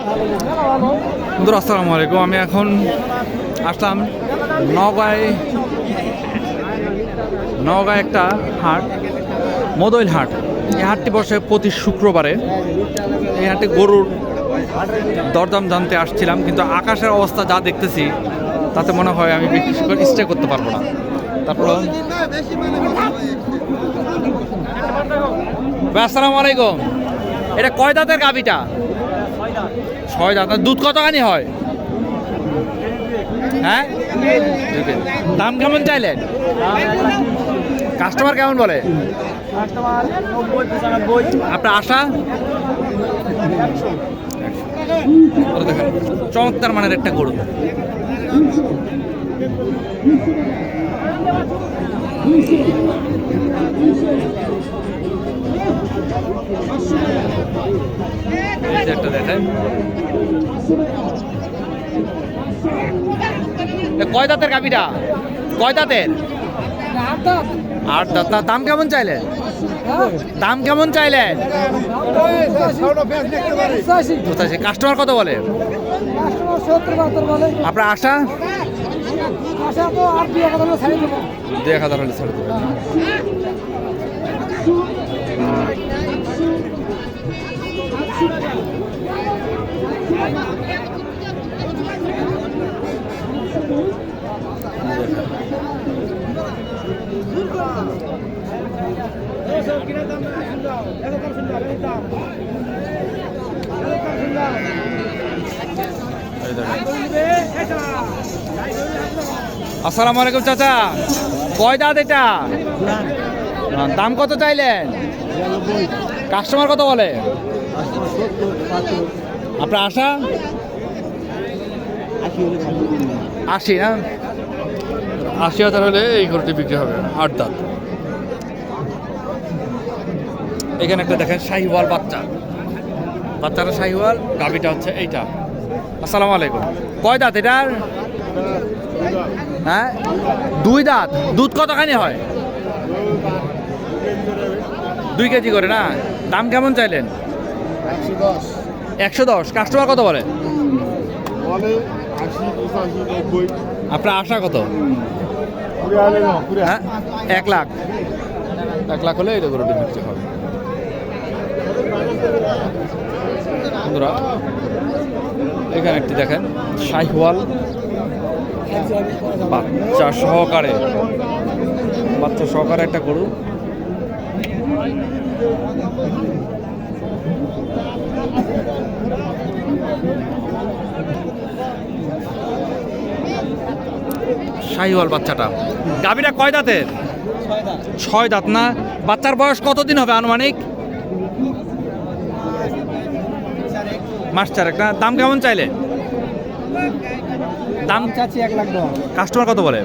বন্ধুরা, আসসালামু আলাইকুম। আমি এখন আসলাম নগাঁয় নগাঁয় একটা হাট মদইল হাট। এই হাটটি বসে প্রতি শুক্রবারে। এই হাটে গরুর দরদাম জানতে আসছিলাম, কিন্তু আকাশের অবস্থা যা দেখতেছি, তাতে মনে হয় আমি স্টে করতে পারব না। তারপর আসসালামু আলাইকুম। এটা কয় দাঁতের গাভিটা? ছয় দাঁত। দুধ কতখানি হয়? হ্যাঁ? দাম কেমন চাইলেন? কাস্টমার কেমন বলে? আপনার আশা? চমৎকার মানের একটা গরু। এই যে একটা কয় দাঁতের গাভিটা? কয় দাঁতের? আট দাঁত। দাম কেমন চাইলেন দাম কেমন চাইলেন পঁচাশি। কাস্টমার কত বলে? আপনার আশা? দুই এক হাজার হলে ছেড়ে দেবেন। আসসালামু আলাইকুম চাচা। কয় দাঁত এটা? দাম কত চাইলেন? কাস্টমার কত বলে? আপনার আশা? আশি না? আশি হাজার হলে এই গরুটি বিক্রি হবে আট দাঁত। এখানে একটা দেখেন শাহিওয়াল বাচ্চা। বাচ্চাটা শাহিওয়াল গাবিটা হচ্ছে এইটা। আসসালামু আলাইকুম। কয় দাঁত এটার? হ্যাঁ? দুই দাঁত। দুধ কতখানি হয়? দুই কেজি করে না? দাম কেমন চাইলেন? একশো দশ। কাস্টমার কত বলে? আপনার আশা কত? হ্যাঁ এক লাখ। এক লাখ হলে এটা গরুটি বিক্রি হবে। বন্ধুরা এখানে একটি দেখেন শাহিওয়াল বাচ্চা সহকারে। বাচ্চা সহকারে একটা গরু। শাহিওয়াল বাচ্চাটা। গাভীরা কয় দাঁতের? ছয় দাঁত না? বাচ্চার বয়স কতদিন হবে আনুমানিক? মাস চারেক না? দাম কেমন চাইলে? দাম চাচ্ছি এক লাখ কাস্টমার কত বলে?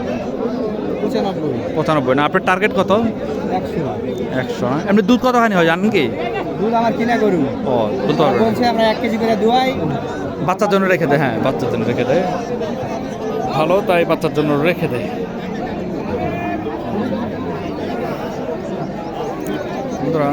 পঁচানব্বই। না? আপনার টার্গেট কত? একশো। এমনি দুধ কতখানি হয় জানেন কি? দুধ আমার কিনা গরু। ও বলতে পারবেন বলছে আমরা এক কেজি করে দুয়াই। বাচ্চার জন্য রেখে দেয় হ্যাঁ বাচ্চার জন্য রেখে দেয় ভালো তাই বাচ্চার জন্য রেখে দেয় বন্ধুরা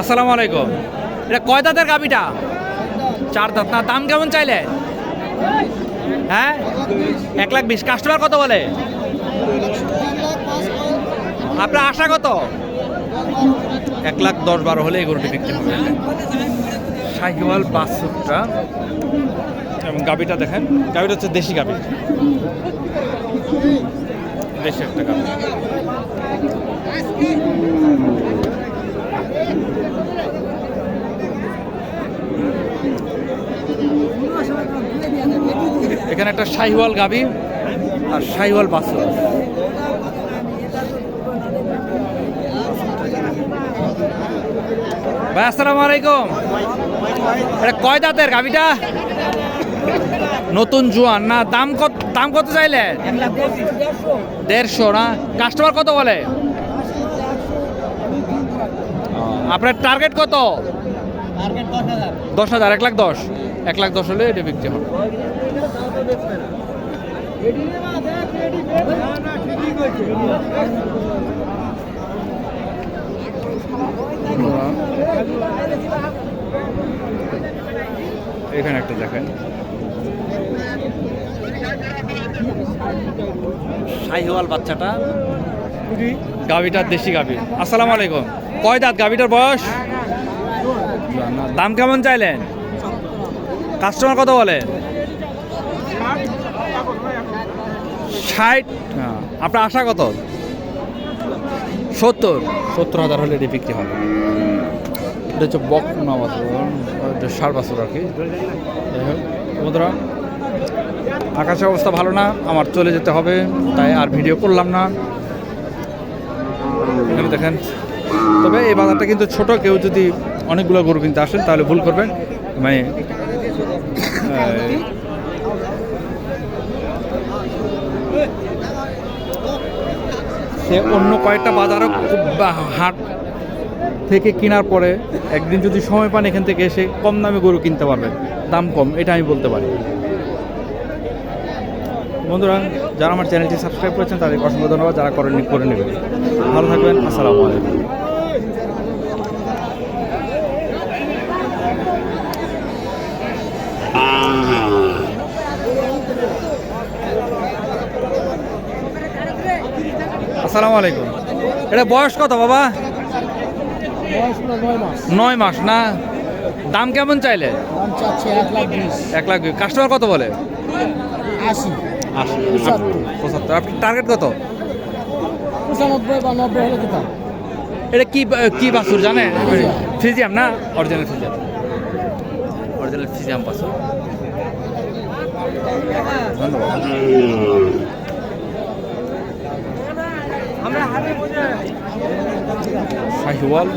আসসালামু আলাইকুম। এটা কয় দাঁতের গাবিটা চার দাঁত। না, দাম কেমন চাইলে? হ্যাঁ? এক লাখ বিশ। কাস্টমার কত বলে? আপনার আশা কত? এক লাখ দশ বারো হলে গরুটি বিক্রি হবে। শাহিওয়াল বাসুরটা। এবং গাবিটা দেখেন। গাবিটা হচ্ছে দেশি গাবি দেশি একটা গাবি এখানে একটা শাহিওয়াল গাবি আর শাহিওয়াল বাসুর ভাই আসসালামু আলাইকুম। এটা কয় দাঁতের গাবিটা? নতুন জোয়ান না দাম কত দাম কত চাইলে? দেড়শো না? কাস্টমার কত বলে? আপনার টার্গেট কত? দশ হাজার এক লাখ দশ। এক লাখ দশ হলে এটা বিক্রি হবে। এখানে একটা দেখেন। শাহিওয়াল বাচ্চাটা। গাভিটার দেশি গাভি। আসসালামু আলাইকুম। কয় দাঁত গাভিটার বয়স? দাম কেমন চাইলেন? কাস্টমার কত বলে? ষাট? আপনার আশা কত? সত্তর। সত্তর হাজার হলে এটি বিক্রি হবে। এটা হচ্ছে বক না বাছুর এটা ষাট বাছুর আর কি। আকাশের অবস্থা ভালো না, আমার চলে যেতে হবে, তাই আর ভিডিও করলাম না। দেখেন, তবে এই বাজারটা কিন্তু ছোট, কেউ যদি অনেকগুলো গরু কিনতে আসেন, তাহলে ভুল করবেন। মানে সে অন্য কয়েকটা বাজারও হাট থেকে কেনার পরে একদিন যদি সময় পান এখান থেকে এসে কম দামে গরু কিনতে পারবেন। দাম কম, এটা আমি বলতে পারি। বন্ধুরা, যারা আমার চ্যানেলটি সাবস্ক্রাইব করেছেন তাদের অসংখ্য ধন্যবাদ, যারা করেননি, করে নেবেন। ভালো থাকবেন, আসসালামু আলাইকুম। আসসালামু আলাইকুম। এটা বয়স কত বাবা? নয় মাস না? দাম কেমন চাইলে? এক লাখ কাস্টমার কত বলে? আপনার টার্গেট কত? এটা কি কি বাছুর জানেন ফ্রিজিয়াম। ফ্রিজিয়াম না? অরিজিনাল ফ্রিজিয়াম? অরিজিনাল ফ্রিজিয়াম বাছুর। ধন্যবাদ। শাহিওয়াল।